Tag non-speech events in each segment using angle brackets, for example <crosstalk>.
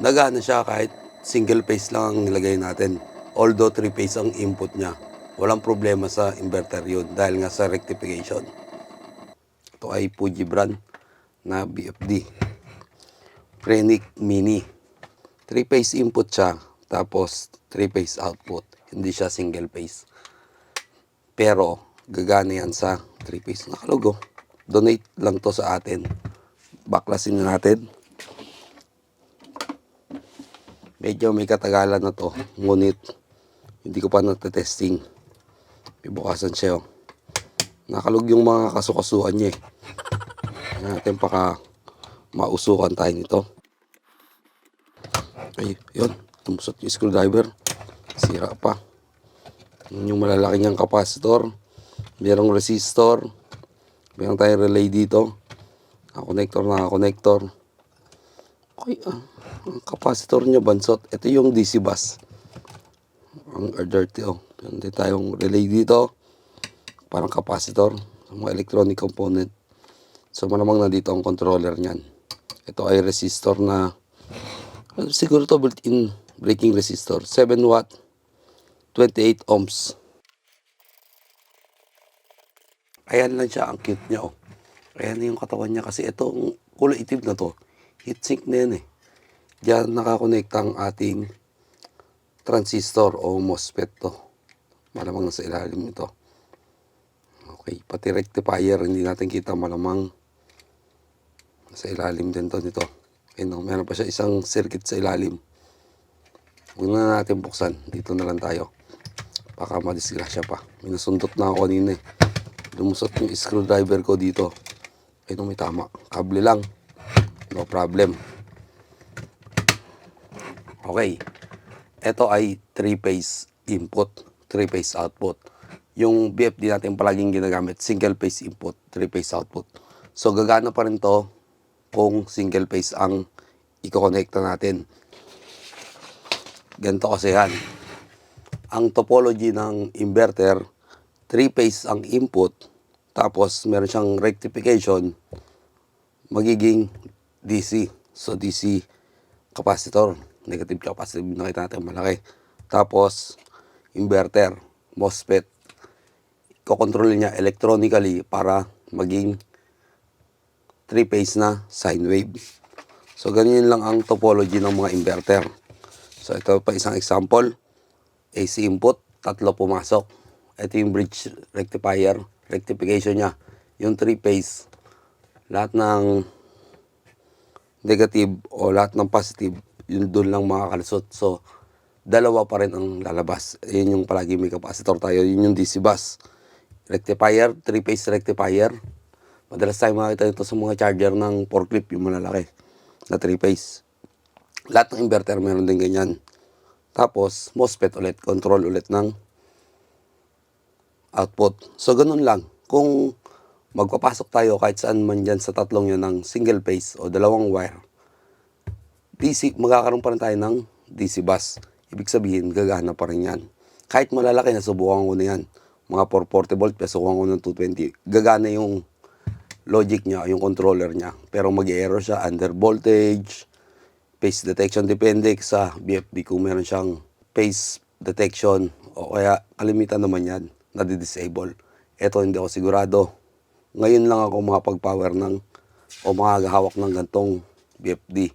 nagana siya kahit single phase lang ang nilagay natin. Although three phase ang input niya. Walang problema sa inverter yun dahil nga sa rectification. Ito ay Fuji brand na BFD. Prenic Mini. Three phase input siya tapos three phase output. Hindi siya single phase. Pero gagana yan sa three phase. Nakalogo. Donate lang to sa atin. Baklasin na natin. Medyo may katagalan na to. Ngunit hindi ko pa natetesting. Ibukasan siya. Oh. Nakalog yung mga kasukasuan niya eh. Natin baka mausukan tayo nito. Ay, yun. Tumusot yung screwdriver. Sira pa. Yun yung malalaki niyang capacitor. Merong resistor. Meron tayong relay dito. Naka-connector, naka-connector. Okay, ah. Ang capacitor niya bansot. Ito yung DC bus. Ang dirty, oh. Meron din tayong relay dito. Parang capacitor. Mga electronic component. So, malamang nandito ang controller niyan. Ito ay resistor na siguro to built-in braking resistor. 7 watt, 28 ohms. Ayan lang siya, ang cute niya oh. Ayan yung katawan niya kasi itong kulay itim na to, heatsink na yan eh. Diyan nakakonekta ang ating transistor o MOSFET to. Malamang nasa ilalim ito. Okay, pati rectifier hindi natin kita malamang nasa ilalim din to nito. Ayun, oh, meron pa siya isang circuit sa ilalim. Huwag na natin buksan. Dito na lang tayo. Baka madisgrasya pa. May nasundot na ako kanina eh. Lumusot yung screwdriver ko dito. Ayun, may tama. Kable lang. No problem. Okay. Ito ay 3-phase input, 3-phase output. Yung BFD natin palaging ginagamit, single phase input, 3-phase output. So gagana pa rin to kung single phase ang i-connecta natin. Ganito kasi yan. Ang topology ng inverter, 3-phase ang input, tapos meron siyang rectification, magiging DC. So DC capacitor, negative capacitive nakita natin malaki. Tapos inverter, MOSFET, kokontrol niya electronically para maging three-phase na sine wave. So ganyan lang ang topology ng mga inverter. So ito pa isang example. AC input, tatlo pumasok. Ito yung bridge rectifier, rectification niya. Yung three-phase, lahat ng negative o lahat ng positive, yun doon lang makakalusot. So, dalawa pa rin ang lalabas. Yun yung palagi may capacitor tayo. Yun yung DC bus. Rectifier, three-phase rectifier. Madalas tayo makita ito sa mga charger ng forklift, yung malalaki na three-phase. Lahat ng inverter meron din ganyan. Tapos, MOSFET ulit, control ulit ng output. So, ganun lang. Kung magpapasok tayo kahit saan man dyan sa tatlong yun ng single phase o dalawang wire, DC, magkakaroon pa rin tayo ng DC bus. Ibig sabihin, gagana pa rin yan. Kahit malalaki, nasubukan ko na yan. Mga 440 volt, pesukan ko ng 220. Gagana yung logic niya, yung controller niya. Pero mag-error siya under voltage, phase detection, depende sa BFD kung meron siyang phase detection o kaya kalimitan naman yan na disable Ito hindi ako sigurado. Ngayon lang ako makapag-power ng o makagahawak ng gantong BFD.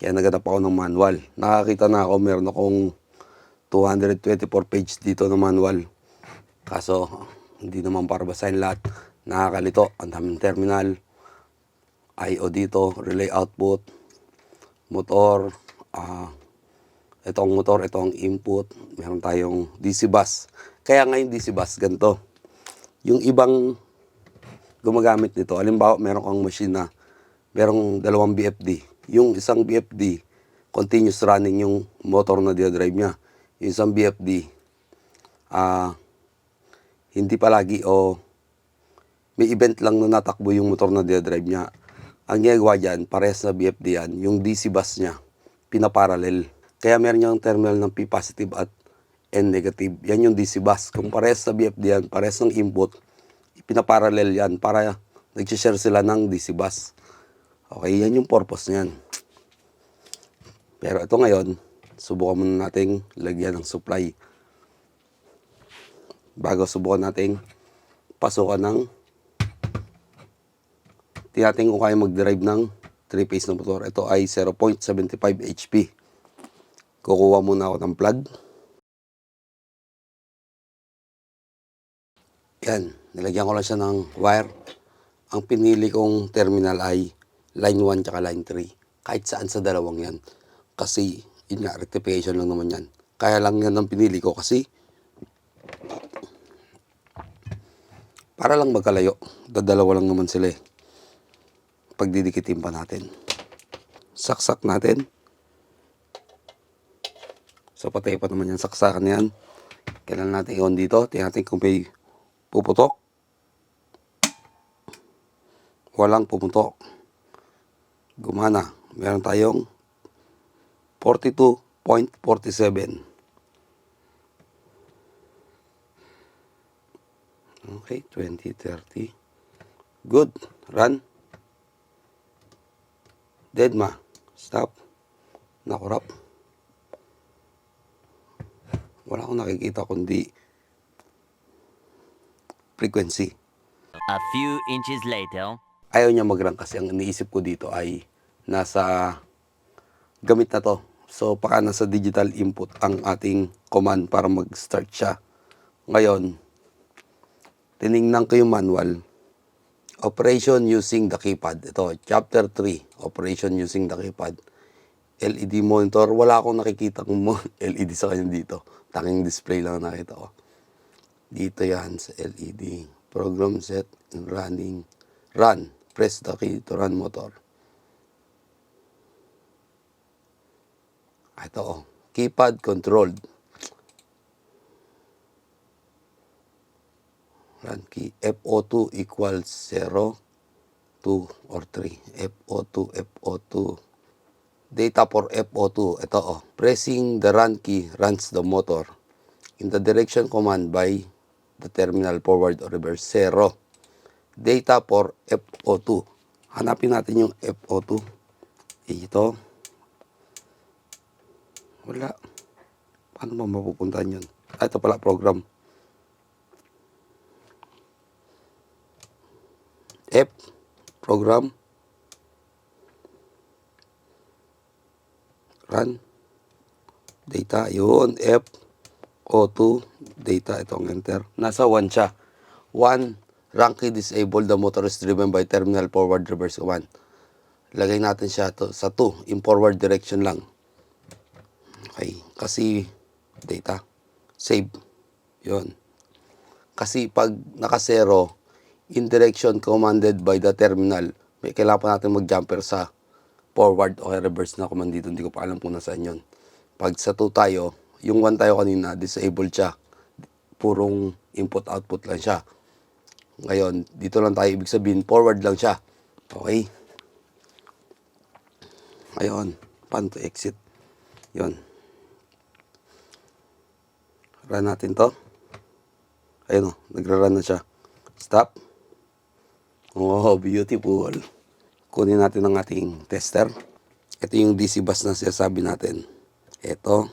Kaya naganap ako ng manual. Nakakita na ako, meron akong 224 page dito na manual. Kaso, hindi naman para basahin lahat. Nakakalito, ang daming terminal, I.O. dito, relay output, motor, ah, itong motor, ito ang input, meron tayong DC bus. Kaya ngayon DC bus, ganito. Yung ibang gumagamit nito, halimbawa meron kang machine na merong dalawang BFD. Yung isang BFD, continuous running yung motor na drive niya. Yung isang BFD, ah, hindi palagi o may event lang na natakbo yung motor na drive niya. Ang ginagawa dyan, parehas na BFD yan, yung DC bus niya, pinaparallel. Kaya meron niyang terminal ng P positive at N negative. Yan yung DC bus. Kung parehas sa BFD yan, parehas ng input, pinaparallel yan para nag-share sila ng DC bus. Okay, yan yung purpose niyan. Pero ito ngayon, subukan muna nating lagyan ng supply. Bago subukan nating pasukan ng tinating kung kaya mag-drive ng 3-phase na motor. Ito ay 0.75 HP. Kukuha muna ako ng plug. Yan, nilagyan ko lang siya ng wire. Ang pinili kong terminal ay line 1 tsaka line 3. Kahit saan sa dalawang yan. Kasi, yun nga, rectification lang naman yan. Kaya lang yan ang pinili ko kasi para lang magkalayo. Dadalawa lang naman sila eh. Pagdidikitin pa natin. Saksak natin. So patay pa naman yung saksakan yan. Kailan natin i-on dito. Tingnan natin kung may puputok. Walang pumutok. Gumana. Meron tayong 42.47. Okay, 20, 30. Good. Run. Dead ma. Stop. Nakurap. Wala akong nakikita kundi frequency. A few inches later. Ayaw niya mag-run kasi ang iniisip ko dito ay nasa gamit na to. So, baka nasa digital input ang ating command para mag-start siya. Ngayon, tiningnan ko yung manual. Operation using the keypad. Ito, chapter 3, operation using the keypad. LED monitor, wala akong nakikita kung LED <laughs> sa kanya dito. Taking display lang ang nakita ko. Dito yan sa LED. Program set and running. Run. Press the run motor. Ito oh. Keypad controlled. Run key. FO2 equals 0, 2, or 3. FO2, FO2. Data for FO2. Ito oh. Pressing the run key runs the motor in the direction command by the terminal forward or reverse 0. Data for FO2. Hanapin natin yung FO2. Ito. Wala. Paano ba mapupuntahan yun? Ah, ito pala program. F. Program. Run. Data. Yun. F. O2. Data. Itong enter. Nasa 1 siya. 1. Rank key disabled. The motor is driven by terminal forward reverse command. Lagay natin siya to, sa 2. In forward direction lang. Okay. Kasi data. Save. Yun. Kasi pag naka-zero, in direction commanded by the terminal, may kailangan pa natin mag-jumper sa forward o reverse na command dito. Hindi ko pa alam kung nasaan yun. Pag sa 2 tayo, yung 1 tayo kanina, disabled siya. Purong input-output lang siya. Ngayon, dito lang tayo, ibig sabihin, forward lang siya. Okay? Ngayon, paano to exit? Yun. Run natin to. Ayun o, nagra-run na siya. Stop. Oh, beautiful. Kunin natin ang ating tester. Ito yung DC bus na sinasabi natin. Ito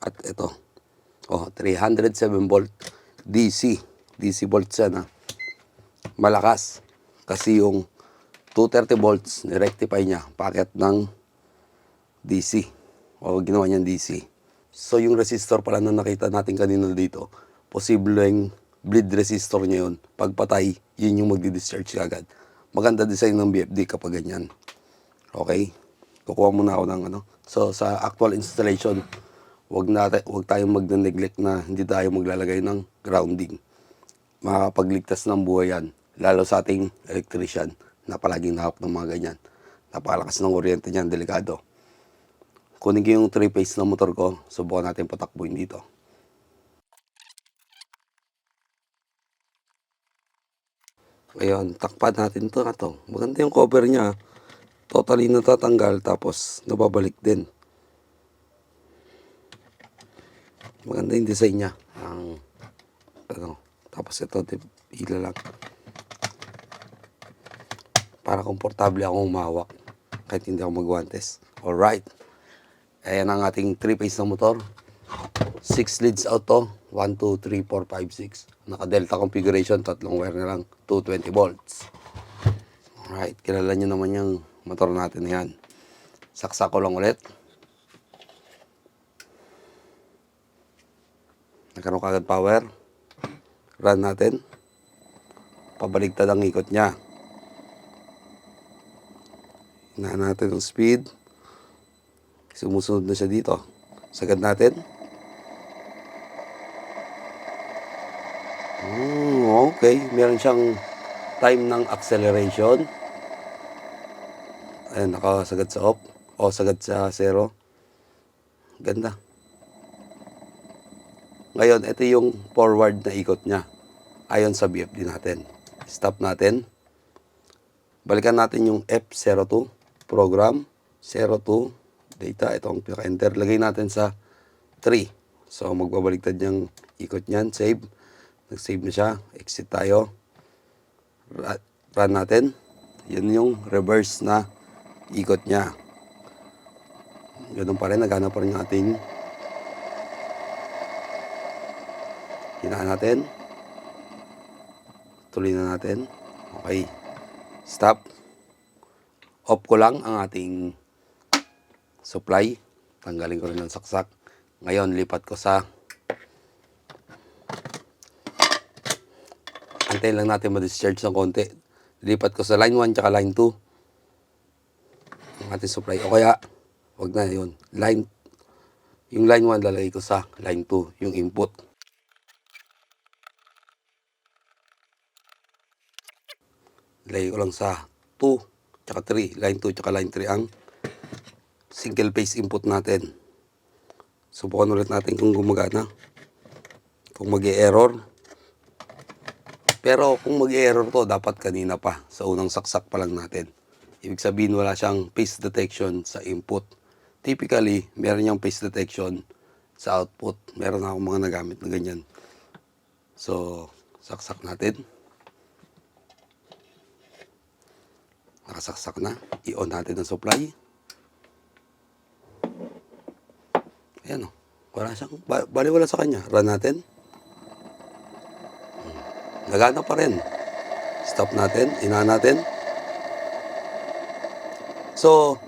at ito. Oh, 307 volt DC. DC volts yan ha. Malakas. Kasi yung 230 volts, nirectify niya. Packet ng DC. O ginawa niyang DC. So yung resistor pala na nakita natin kanina dito, posibleng bleed resistor niya yun. Pag patay, yun yung magdi-discharge agad. Maganda design ng BFD kapag ganyan. Okay? Kukuha muna ako ng ano. So sa actual installation, wag natin wag tayong mag-neglect na hindi tayo maglalagay ng grounding. Makakapagligtas ng buhay yan. Lalo sa ating electrician na palaging nahap ng mga ganyan. Napakalakas ng kuryente niyan, delikado. Kunin ko yung 3-phase na motor ko, subukan natin patakbuhin dito. Ayun, takpan natin to na to. Maganda yung cover niya. Totally natatanggal tapos nababalik din. Maganda yung design niya. Ang ano, tapos ito hila lang. Para komportable akong umawak kahit hindi ako magwantes. Alright. Ayan ang ating 3-phase na motor. 6 leads out to. 1, 2, 3, 4, 5, 6. Naka-delta configuration. Tatlong wire na lang. 220 volts. Alright. Kilala nyo naman yung motor natin na yan. Saksak ko lang ulit. Nagkaroon kagad power. Run natin. Pabaligtad ang ikot niya. Hinaan natin ang speed. Sumusunod na siya dito. Sagad natin. Hmm, okay. Meron siyang time ng acceleration. Ayan, nakasagad sa off. O sagad sa zero. Ganda. Ngayon, ito yung forward na ikot niya. Ayon sa BFD natin. Stop natin. Balikan natin yung F02. Program. 02. Data. Ito ang pinaka-enter. Lagay natin sa 3. So, magbabaliktad yung ikot niyan. Save. Nag-save na siya. Exit tayo. Run natin. Yan yung reverse na ikot niya. Ganun pa rin. Nagana pa rin yung ating Hinaan natin. Tuloy na natin. Okay. Stop. Off ko lang ang ating supply. Tanggalin ko rin ng saksak. Ngayon, lipat ko sa Antayin lang natin ma-discharge ng konti. Lipat ko sa line 1 tsaka line 2. Ang ating supply. O kaya, wag na yun. Line, yung line 1 lalagay ko sa line 2, yung input. Lagay ko lang sa 2, tsaka 3. Line 2, tsaka line 3 ang single phase input natin. Subukan ulit natin kung gumagana. Kung mag error Pero kung mag error to, dapat kanina pa. Sa unang saksak pa lang natin. Ibig sabihin wala siyang phase detection sa input. Typically, meron niyang phase detection sa output. Meron akong mga nagamit na ganyan. So, saksak natin. Nakasaksak na. I-on natin ang supply. Ayan o. Wala siyang, ba- bali wala sa kanya. Run natin. Hmm. Nagana pa rin. Stop natin. Ina natin. So,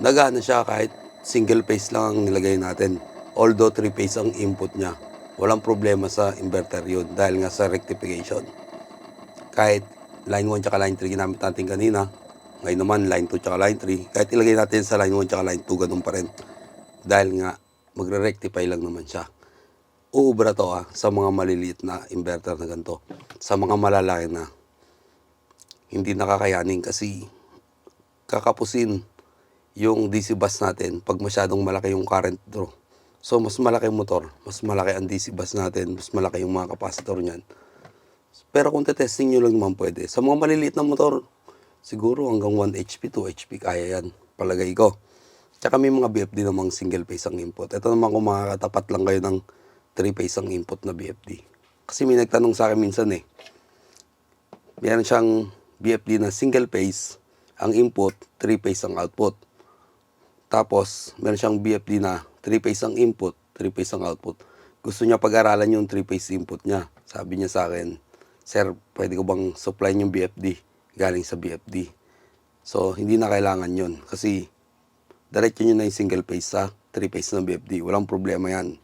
nagana siya kahit single phase lang ang nilagay natin. Although three phase ang input niya. Walang problema sa inverter yun dahil nga sa rectification. Kahit line 1 tsaka line 3 ginamit natin kanina. Ngayon naman line 2 tsaka line 3. Kahit ilagay natin sa line 1 tsaka line 2 ganun pa rin. Dahil nga magre-rectify lang naman siya. Uubra to ah, sa mga maliliit na inverter na ganito. Sa mga malalaki na hindi nakakayanin kasi kakapusin yung DC bus natin pag masyadong malaki yung current draw. So, mas malaki yung motor, mas malaki ang DC bus natin, mas malaki yung mga capacitor niyan. Pero kung testing nyo lang naman pwede. Sa mga maliliit na motor, siguro hanggang 1 HP, 2 HP kaya yan. Palagay ko. Tsaka may mga BFD namang single phase ang input. Ito naman kung makakatapat lang kayo ng 3 phase ang input na BFD. Kasi may nagtanong sa akin minsan eh. Meron siyang BFD na single phase ang input, 3 phase ang output. Tapos, meron siyang BFD na 3 phase ang input, 3 phase ang output. Gusto niya pag-aralan yung 3 phase input niya. Sabi niya sa akin, Sir, pwede ko bang supply yung BFD galing sa BFD? So, hindi na kailangan yun. Kasi, diretso nyo na yung single phase sa 3 phase ng BFD. Walang problema yan.